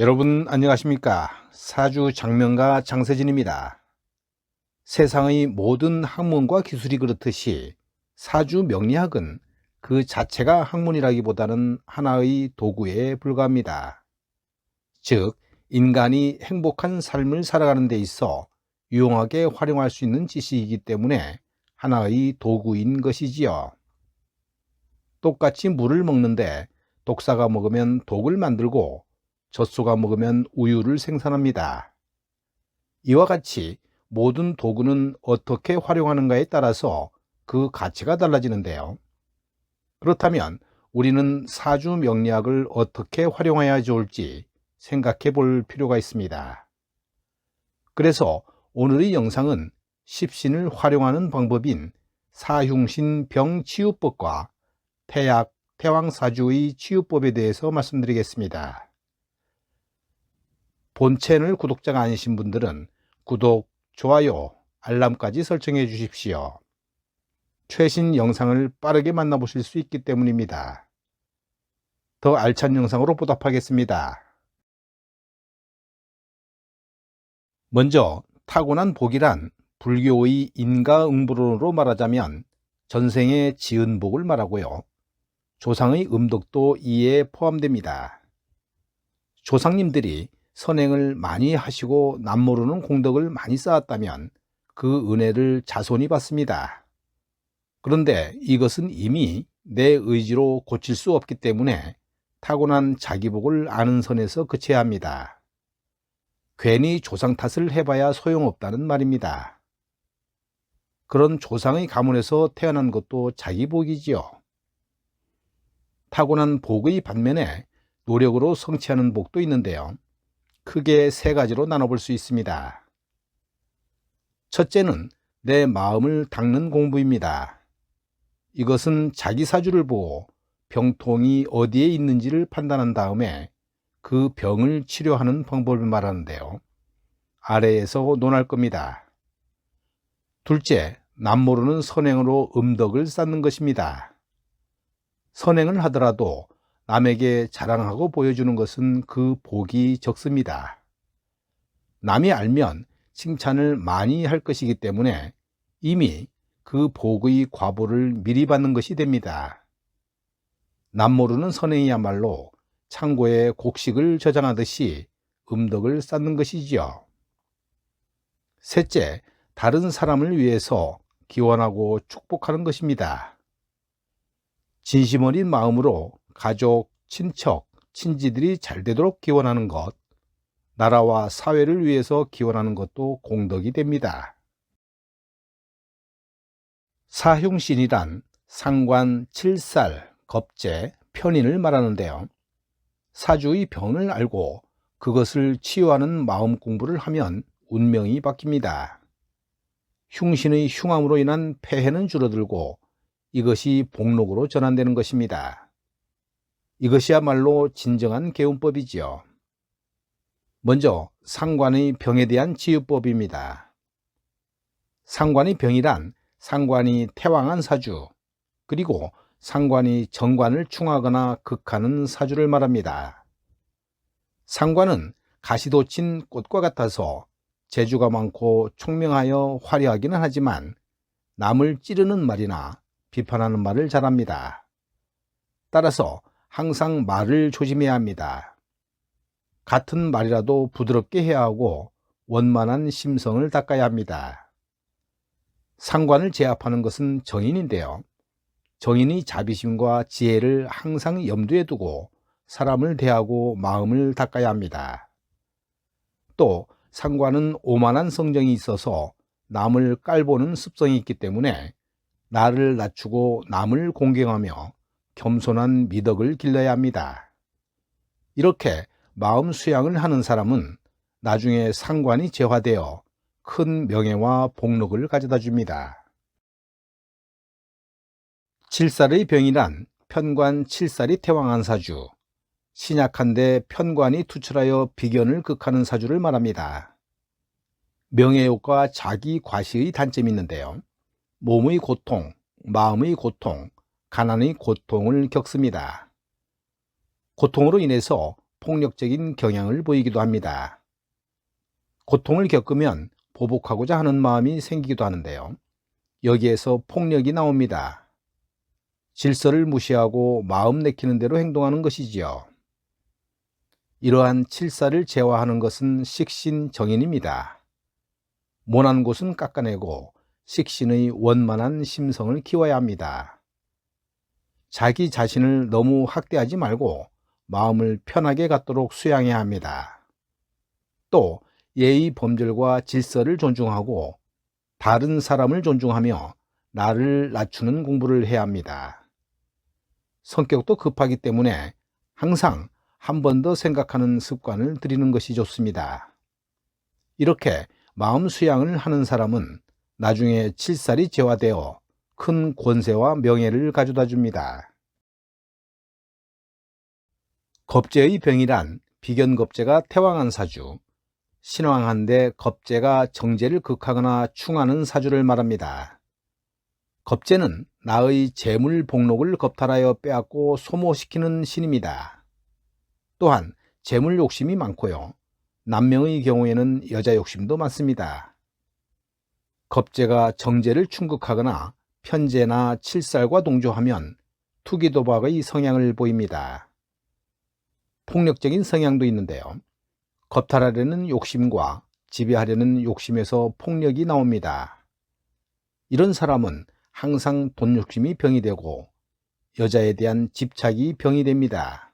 여러분 안녕하십니까? 사주 장명가 장세진입니다. 세상의 모든 학문과 기술이 그렇듯이 사주 명리학은 그 자체가 학문이라기보다는 하나의 도구에 불과합니다. 즉 인간이 행복한 삶을 살아가는 데 있어 유용하게 활용할 수 있는 지식이기 때문에 하나의 도구인 것이지요. 똑같이 물을 먹는데 독사가 먹으면 독을 만들고 젖소가 먹으면 우유를 생산합니다. 이와 같이 모든 도구는 어떻게 활용하는가에 따라서 그 가치가 달라지는데요. 그렇다면 우리는 사주 명리학을 어떻게 활용해야 좋을지 생각해 볼 필요가 있습니다. 그래서 오늘의 영상은 십신을 활용하는 방법인 사흉신 병치유법과 태약, 태왕사주의 치유법에 대해서 말씀드리겠습니다. 본 채널 구독자가 아니신 분들은 구독, 좋아요, 알람까지 설정해 주십시오. 최신 영상을 빠르게 만나보실 수 있기 때문입니다. 더 알찬 영상으로 보답하겠습니다. 먼저 타고난 복이란 불교의 인가응보론으로 말하자면 전생에 지은 복을 말하고요. 조상의 음덕도 이에 포함됩니다. 조상님들이 선행을 많이 하시고 남모르는 공덕을 많이 쌓았다면 그 은혜를 자손이 받습니다. 그런데 이것은 이미 내 의지로 고칠 수 없기 때문에 타고난 자기복을 아는 선에서 그쳐야 합니다. 괜히 조상 탓을 해봐야 소용없다는 말입니다. 그런 조상의 가문에서 태어난 것도 자기복이지요. 타고난 복의 반면에 노력으로 성취하는 복도 있는데요. 크게 세 가지로 나눠볼 수 있습니다. 첫째는 내 마음을 닦는 공부입니다. 이것은 자기 사주를 보고 병통이 어디에 있는지를 판단한 다음에 그 병을 치료하는 방법을 말하는데요. 아래에서 논할 겁니다. 둘째, 남모르는 선행으로 음덕을 쌓는 것입니다. 선행을 하더라도 남에게 자랑하고 보여주는 것은 그 복이 적습니다. 남이 알면 칭찬을 많이 할 것이기 때문에 이미 그 복의 과보를 미리 받는 것이 됩니다. 남 모르는 선행이야말로 창고에 곡식을 저장하듯이 음덕을 쌓는 것이지요. 셋째, 다른 사람을 위해서 기원하고 축복하는 것입니다. 진심 어린 마음으로 가족, 친척, 친지들이 잘 되도록 기원하는 것, 나라와 사회를 위해서 기원하는 것도 공덕이 됩니다. 사흉신이란 상관, 칠살, 겁재, 편인을 말하는데요. 사주의 병을 알고 그것을 치유하는 마음 공부를 하면 운명이 바뀝니다. 흉신의 흉함으로 인한 폐해는 줄어들고 이것이 복록으로 전환되는 것입니다. 이것이야말로 진정한 개운법이지요. 먼저 상관의 병에 대한 치유법입니다. 상관의 병이란 상관이 태왕한 사주, 그리고 상관이 정관을 충하거나 극하는 사주를 말합니다. 상관은 가시돋친 꽃과 같아서 재주가 많고 총명하여 화려하기는 하지만 남을 찌르는 말이나 비판하는 말을 잘합니다. 따라서 항상 말을 조심해야 합니다. 같은 말이라도 부드럽게 해야 하고 원만한 심성을 닦아야 합니다. 상관을 제압하는 것은 정인인데요. 정인이 자비심과 지혜를 항상 염두에 두고 사람을 대하고 마음을 닦아야 합니다. 또 상관은 오만한 성정이 있어서 남을 깔보는 습성이 있기 때문에 나를 낮추고 남을 공경하며 겸손한 미덕을 길러야 합니다. 이렇게 마음 수양을 하는 사람은 나중에 상관이 재화되어 큰 명예와 복록을 가져다 줍니다. 칠살의 병이란 편관 칠살이 태왕한 사주, 신약한데 편관이 투철하여 비견을 극하는 사주를 말합니다. 명예욕과 자기 과시의 단점이 있는데요. 몸의 고통, 마음의 고통, 가난의 고통을 겪습니다. 고통으로 인해서 폭력적인 경향을 보이기도 합니다. 고통을 겪으면 보복하고자 하는 마음이 생기기도 하는데요. 여기에서 폭력이 나옵니다. 질서를 무시하고 마음 내키는 대로 행동하는 것이지요. 이러한 칠사를 제화하는 것은 식신 정인입니다. 모난 곳은 깎아내고 식신의 원만한 심성을 키워야 합니다. 자기 자신을 너무 학대하지 말고 마음을 편하게 갖도록 수양해야 합니다. 또 예의 범절과 질서를 존중하고 다른 사람을 존중하며 나를 낮추는 공부를 해야 합니다. 성격도 급하기 때문에 항상 한 번 더 생각하는 습관을 들이는 것이 좋습니다. 이렇게 마음 수양을 하는 사람은 나중에 칠살이 재화되어 큰 권세와 명예를 가져다 줍니다. 겁제의 병이란 비견겁제가 태왕한 사주, 신왕한데 겁제가 정제를 극하거나 충하는 사주를 말합니다. 겁제는 나의 재물 복록을 겁탈하여 빼앗고 소모시키는 신입니다. 또한 재물 욕심이 많고요. 남명의 경우에는 여자 욕심도 많습니다. 겁제가 정제를 충극하거나 편제나 칠살과 동조하면 투기 도박의 성향을 보입니다. 폭력적인 성향도 있는데요. 겁탈하려는 욕심과 지배하려는 욕심에서 폭력이 나옵니다. 이런 사람은 항상 돈 욕심이 병이 되고 여자에 대한 집착이 병이 됩니다.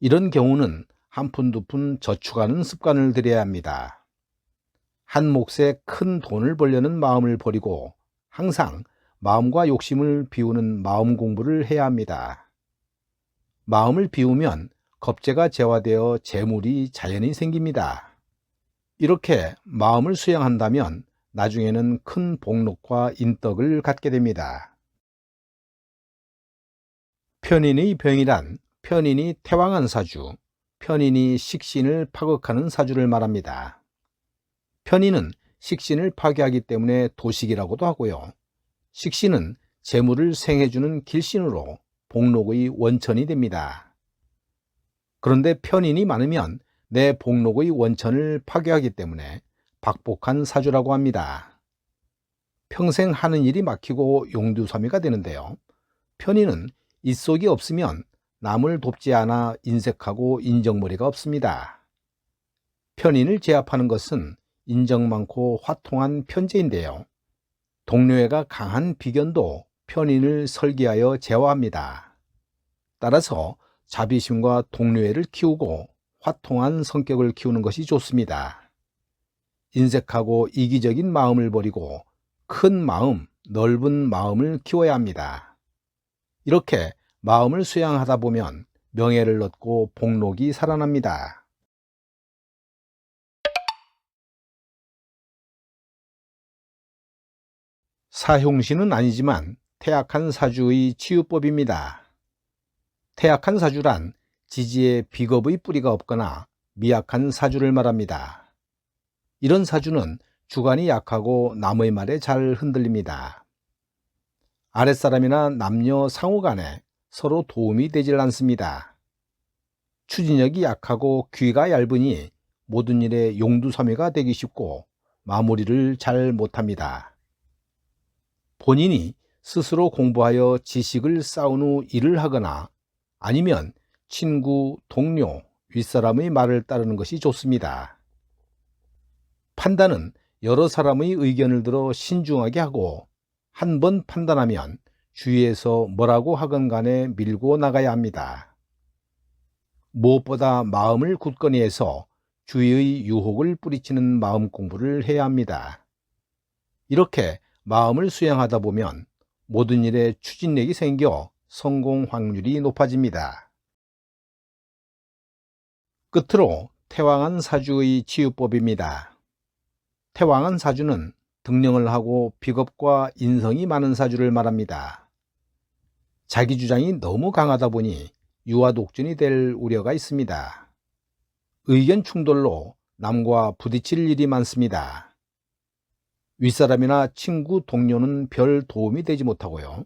이런 경우는 한 푼 두 푼 저축하는 습관을 들여야 합니다. 한 몫에 큰 돈을 벌려는 마음을 버리고 항상 마음과 욕심을 비우는 마음 공부를 해야 합니다. 마음을 비우면 겁재가 재화되어 재물이 자연히 생깁니다. 이렇게 마음을 수양한다면 나중에는 큰 복록과 인덕을 갖게 됩니다. 편인의 병이란 편인이 태왕한 사주, 편인이 식신을 파극하는 사주를 말합니다. 편인은 식신을 파괴하기 때문에 도식이라고도 하고요. 식신은 재물을 생해주는 길신으로 복록의 원천이 됩니다. 그런데 편인이 많으면 내 복록의 원천을 파괴하기 때문에 박복한 사주라고 합니다. 평생 하는 일이 막히고 용두사미가 되는데요. 편인은 입속이 없으면 남을 돕지 않아 인색하고 인정머리가 없습니다. 편인을 제압하는 것은 인정 많고 화통한 편제인데요. 동료애가 강한 비견도 편인을 설계하여 제어합니다. 따라서 자비심과 동료애를 키우고 화통한 성격을 키우는 것이 좋습니다. 인색하고 이기적인 마음을 버리고 큰 마음, 넓은 마음을 키워야 합니다. 이렇게 마음을 수양하다 보면 명예를 얻고 복록이 살아납니다. 사흉신은 아니지만 태악한 사주의 치유법입니다. 태악한 사주란 지지에 비겁의 뿌리가 없거나 미약한 사주를 말합니다. 이런 사주는 주관이 약하고 남의 말에 잘 흔들립니다. 아랫사람이나 남녀 상호 간에 서로 도움이 되질 않습니다. 추진력이 약하고 귀가 얇으니 모든 일에 용두사미가 되기 쉽고 마무리를 잘 못합니다. 본인이 스스로 공부하여 지식을 쌓은 후 일을 하거나 아니면 친구, 동료, 윗사람의 말을 따르는 것이 좋습니다. 판단은 여러 사람의 의견을 들어 신중하게 하고 한 번 판단하면 주위에서 뭐라고 하건 간에 밀고 나가야 합니다. 무엇보다 마음을 굳건히 해서 주위의 유혹을 뿌리치는 마음 공부를 해야 합니다. 이렇게 마음을 수양하다 보면 모든 일에 추진력이 생겨 성공 확률이 높아집니다. 끝으로 태왕한 사주의 치유법입니다. 태왕한 사주는 등령을 하고 비겁과 인성이 많은 사주를 말합니다. 자기 주장이 너무 강하다 보니 유아 독전이 될 우려가 있습니다. 의견 충돌로 남과 부딪힐 일이 많습니다. 윗사람이나 친구, 동료는 별 도움이 되지 못하고요.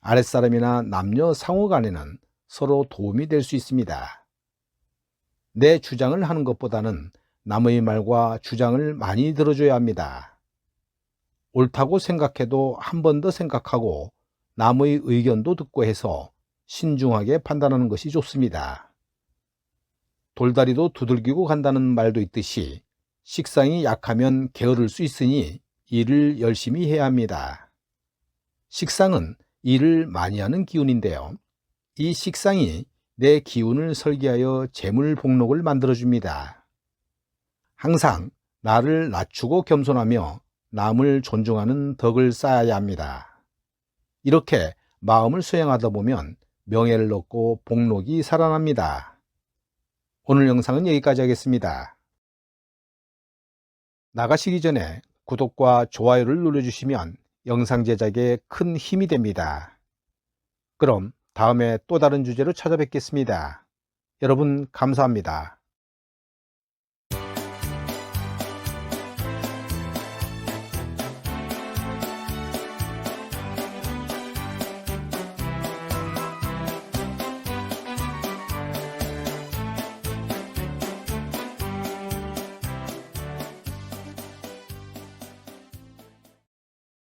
아랫사람이나 남녀 상호 간에는 서로 도움이 될 수 있습니다. 내 주장을 하는 것보다는 남의 말과 주장을 많이 들어줘야 합니다. 옳다고 생각해도 한 번 더 생각하고 남의 의견도 듣고 해서 신중하게 판단하는 것이 좋습니다. 돌다리도 두들기고 간다는 말도 있듯이 식상이 약하면 게으를 수 있으니 일을 열심히 해야 합니다. 식상은 일을 많이 하는 기운인데요. 이 식상이 내 기운을 설계하여 재물 복록을 만들어줍니다. 항상 나를 낮추고 겸손하며 남을 존중하는 덕을 쌓아야 합니다. 이렇게 마음을 수행하다 보면 명예를 얻고 복록이 살아납니다. 오늘 영상은 여기까지 하겠습니다. 나가시기 전에 구독과 좋아요를 눌러주시면 영상 제작에 큰 힘이 됩니다. 그럼 다음에 또 다른 주제로 찾아뵙겠습니다. 여러분 감사합니다.